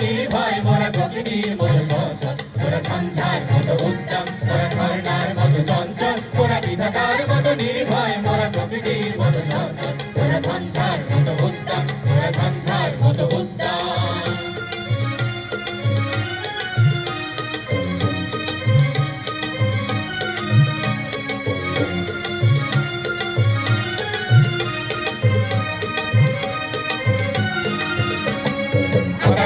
করি ভাই মোরা প্রকৃতির মোরা সংসার মোরা সংসার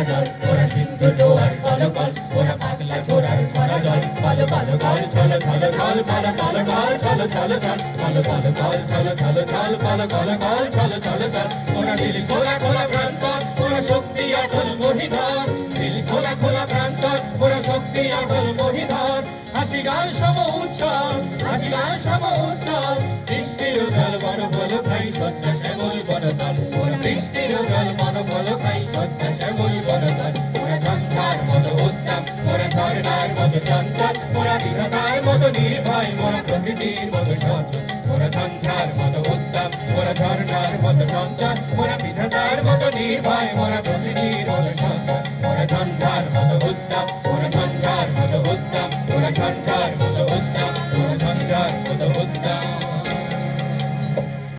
ছড়া জল, ওরা সিন্ধু জোয়ার কলকল ওরা পাগলা ছোড়ার ছড়া জল কল কল কল, ছল ছল ছল, কল কল কল, ছল ছল ছল, কল কল কল, ছল ছল ছল, কল কল কল, ছল ছল ছল। ওরা দিল খোলা খোলা প্রান্ত, ওরা শক্তি আটল মহিধর। দিল খোলা খোলা প্রান্ত, ওরা শক্তি আটল মহিধর। হাসি গান সম উচ্ছল হাসি গান সম উচ্ছল বৃষ্টির জল বন ফল খাই সজ্জ শ্যামল বনতল ওরা বৃষ্টির জল বন ফল খাই সজ্জ শ্যামল বনতল ওরা ঝঞ্ঝার মতো উত্তম ওরা ঝর্ণার মতো চঞ্চল ওরা বিধাতার মতো নির্ভয় ওরা প্রকৃতির মতো সচল। ওরা ঝঞ্ঝার মতো উত্তম ওরা ঝর্ণার মতো চঞ্চল ওরা বিধাতার মতো নির্ভয় ওরা প্রকৃতির মতো সচল। ওরা ঝঞ্ঝার মতো উত্তম